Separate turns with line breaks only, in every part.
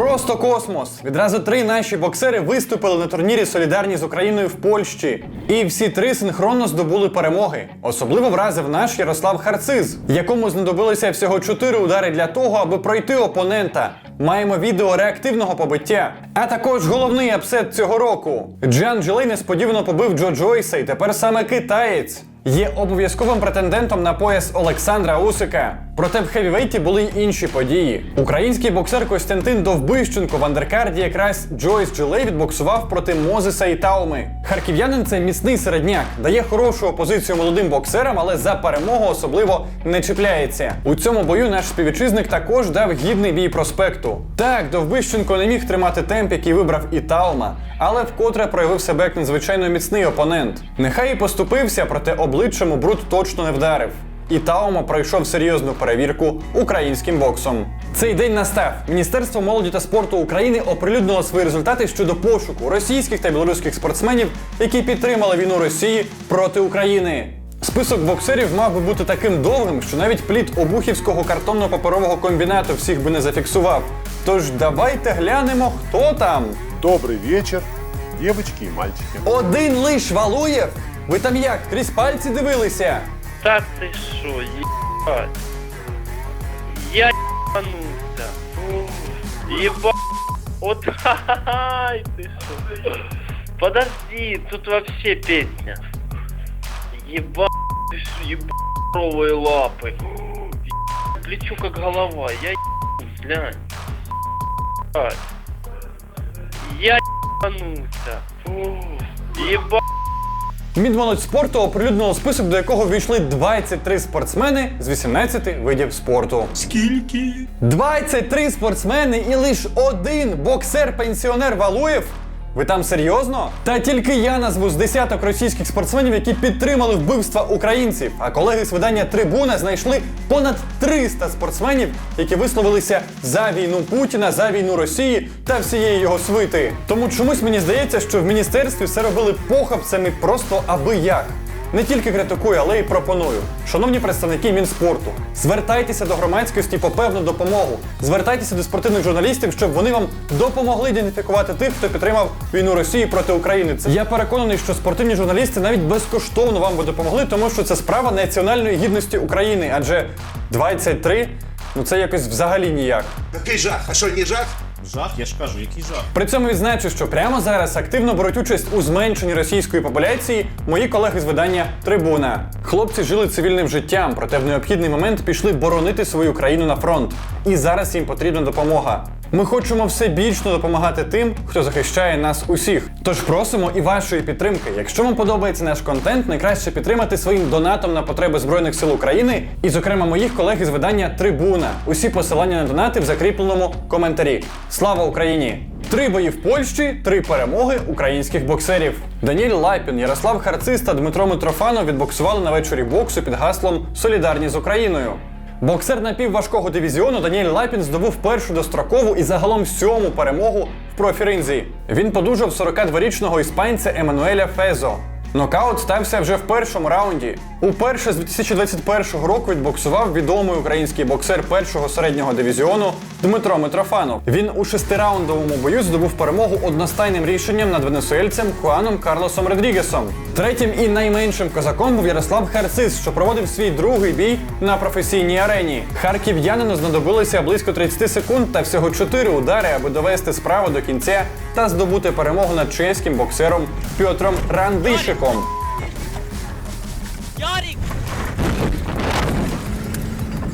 Просто космос. Відразу три наші боксери виступили на турнірі Солідарні з Україною в Польщі. І всі три синхронно здобули перемоги. Особливо вразив наш Ярослав Харциз, якому знадобилося всього чотири удари для того, аби пройти опонента. Маємо відео реактивного побиття. А також головний апсет цього року. Джан Джилей несподівано побив Джо Джойса, і тепер саме китаєць є обов'язковим претендентом на пояс Олександра Усика. Проте в хевівейті були й інші події. Український боксер Костянтин Довбищенко в андеркарді якраз Джойс Джилей відбоксував проти Мозеса і Тауми. Харків'янин це міцний середняк, дає хорошу опозицію молодим боксерам, але за перемогу особливо не чіпляється. У цьому бою наш співвітчизник також дав гідний бій проспекту. Так, Довбищенко не міг тримати темп, який вибрав і Таума, але вкотре проявив себе як надзвичайно міцний опонент. Нехай і поступився, проте обличчям у бруд точно не вдарив. І Таума пройшов серйозну перевірку українським боксом. Цей день настав. Міністерство молоді та спорту України оприлюднило свої результати щодо пошуку російських та білоруських спортсменів, які підтримали війну Росії проти України. Список боксерів мав би бути таким довгим, що навіть плід обухівського картонно-паперового комбінату всіх би не зафіксував. Тож давайте глянемо, хто там.
Добрый вечер, девочки и мальчики.
Один лиш Валуєв? Ви там як, крізь пальці дивилися?
Да ты шо, ебать. Я ебанулся. Фу, Еба... Вот ай ты шо. Подожди, тут вообще песня. Еба... ты шо, ебаровые лапы. Ебать, Плечу как голова, я ебанусь, глянь. Ебать. Я ебанулся. Фу, Еба...
Спорту оприлюднило список, до якого ввійшли 23 спортсмени з 18 видів спорту.
Скільки?
23 спортсмени і лише один боксер-пенсіонер Валуєв? Ви там серйозно? Та тільки я назву з десяток російських спортсменів, які підтримали вбивства українців. А колеги з видання Трибуна знайшли понад 300 спортсменів, які висловилися за війну Путіна, за війну Росії та всієї його свити. Тому чомусь мені здається, що в міністерстві все робили похабцями просто аби як. Не тільки критикую, але й пропоную. Шановні представники Мінспорту, звертайтеся до громадськості по певну допомогу. Звертайтеся до спортивних журналістів, щоб вони вам допомогли ідентифікувати тих, хто підтримав війну Росії проти України. Це я переконаний, що спортивні журналісти навіть безкоштовно вам би допомогли, тому що це справа національної гідності України. Адже 23 ну це якось взагалі ніяк.
Який жах? А що, не жах?
Жах, я ж кажу, який жах.
При цьому відзначу, що прямо зараз активно беруть участь у зменшенні російської популяції мої колеги з видання Трибуна. Хлопці жили цивільним життям, проте в необхідний момент пішли боронити свою країну на фронт. І зараз їм потрібна допомога. Ми хочемо все більше допомагати тим, хто захищає нас усіх. Тож просимо і вашої підтримки. Якщо вам подобається наш контент, найкраще підтримати своїм донатом на потреби Збройних сил України і, зокрема, моїх колег із видання Трибуна. Усі посилання на донати в закріпленому коментарі. Слава Україні! Три бої в Польщі, три перемоги українських боксерів. Даніель Лайпін, Ярослав Харциз та Дмитро Митрофанов відбоксували на вечорі боксу під гаслом Солідарні з Україною. Боксер напівважкого дивізіону Даніель Лапін здобув першу дострокову і загалом сьому перемогу в профіринзі. Він подужав 42-річного іспанця Еммануеля Фезо. Нокаут стався вже в першому раунді. Уперше з 2021 року відбоксував відомий український боксер першого середнього дивізіону Дмитро Митрофанов. Він у шестираундовому бою здобув перемогу одностайним рішенням над венесуельцем Хуаном Карлосом Родрігесом. Третім і найменшим козаком був Ярослав Харциз, що проводив свій другий бій на професійній арені. Харків'янину знадобилося близько 30 секунд та всього 4 удари, аби довести справу до кінця та здобути перемогу над чеським боксером Пьотром Рандишиком.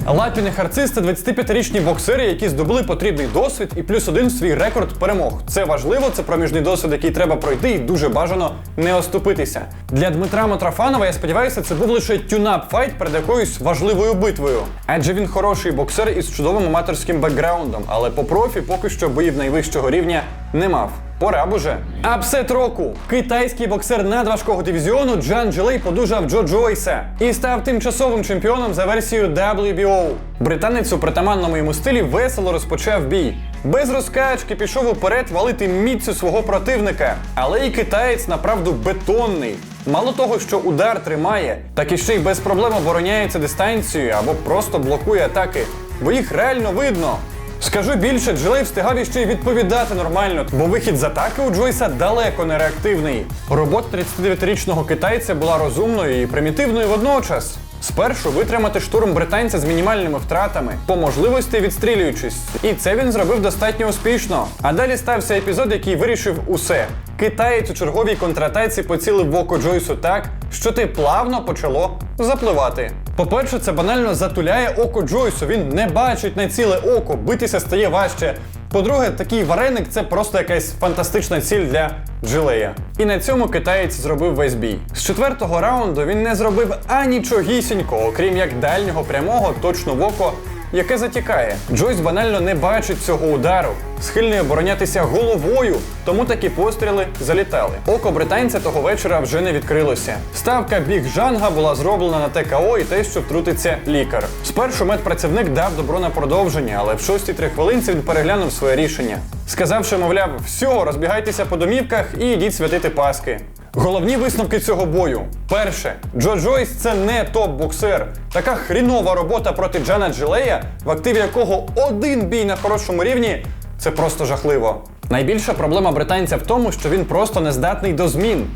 Лапін і Харциз це 25-річні боксери, які здобули потрібний досвід і плюс один свій рекорд перемог. Це важливо, це проміжний досвід, який треба пройти, і дуже бажано не оступитися. Для Дмитра Матрофанова, я сподіваюся, це був лише тюнап файт перед якоюсь важливою битвою. Адже він хороший боксер із чудовим аматорським бекграундом, але по профі поки що боїв найвищого рівня не мав. Пора б уже. Апсет року. Китайський боксер надважкого дивізіону Джан Джилей подужав Джо Джойса і став тимчасовим чемпіоном за версією WBO. Британець у притаманному йому стилі весело розпочав бій. Без розкачки пішов уперед валити міцю свого противника. Але і китаєць направду бетонний. Мало того, що удар тримає, так і ще й без проблем обороняється дистанцією або просто блокує атаки, бо їх реально видно. Скажу більше, Джилей встигав іще й відповідати нормально, бо вихід з атаки у Джойса далеко не реактивний. Робота 39-річного китайця була розумною і примітивною водночас. Спершу витримати штурм британця з мінімальними втратами, по можливості відстрілюючись. І це він зробив достатньо успішно. А далі стався епізод, який вирішив усе. Китаєць у черговій контратаці поцілив в око Джойсу так, що те плавно почало запливати. По-перше, це банально затуляє око Джойсу. Він не бачить на ціле око, битися стає важче. По-друге, такий вареник це просто якась фантастична ціль для Джилея. І на цьому китаєць зробив весь бій. З четвертого раунду він не зробив анічогісінько, окрім як дальнього прямого точно в око, яке затікає. Джойс банально не бачить цього удару, схильний оборонятися головою, тому такі постріли залітали. Око британця того вечора вже не відкрилося. Ставка біг Жанга була зроблена на ТКО і те, що втрутиться лікар. Спершу медпрацівник дав добро на продовження, але в шостій три хвилинці він переглянув своє рішення, сказавши, мовляв, все, розбігайтеся по домівках і йдіть святити Паски. Головні висновки цього бою. Перше, Джо Джойс це не топ-боксер. Така хрінова робота проти Джана Джилея, в активі якого один бій на хорошому рівні це просто жахливо. Найбільша проблема британця в тому, що він просто не здатний до змін.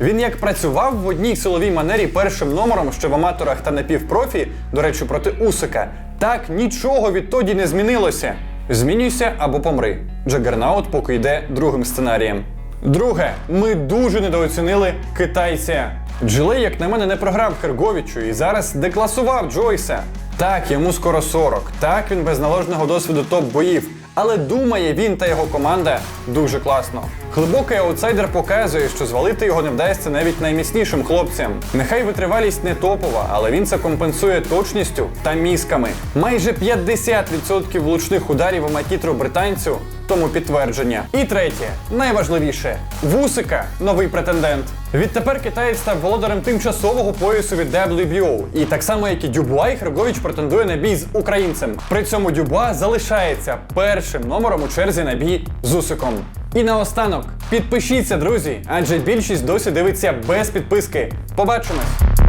Він як працював в одній силовій манері першим номером, що в аматорах та напівпрофі, до речі, проти Усика, так нічого відтоді не змінилося. Змінюйся або помри. Джагернаут поки йде другим сценарієм. Друге, ми дуже недооцінили китайця. Джилей, як на мене, не програв Херговічу і зараз декласував Джойса. Так, йому скоро 40. Так, він без наложного досвіду топ-боїв. Але думає він та його команда дуже класно. Глибокий аутсайдер показує, що звалити його не вдасться навіть найміцнішим хлопцям. Нехай витривалість не топова, але він це компенсує точністю та мізками. Майже 50% влучних ударів у макітру британцю. Тому підтвердження. І третє, найважливіше вусика новий претендент. Відтепер китаєць став володарем тимчасового поясу від WBO. І так само, як і Дюбуа, і Хергович претендує на бій з українцем. При цьому Дюбуа залишається першим номером у черзі на бій з Усиком. І наостанок, підпишіться, друзі, адже більшість досі дивиться без підписки. Побачимось!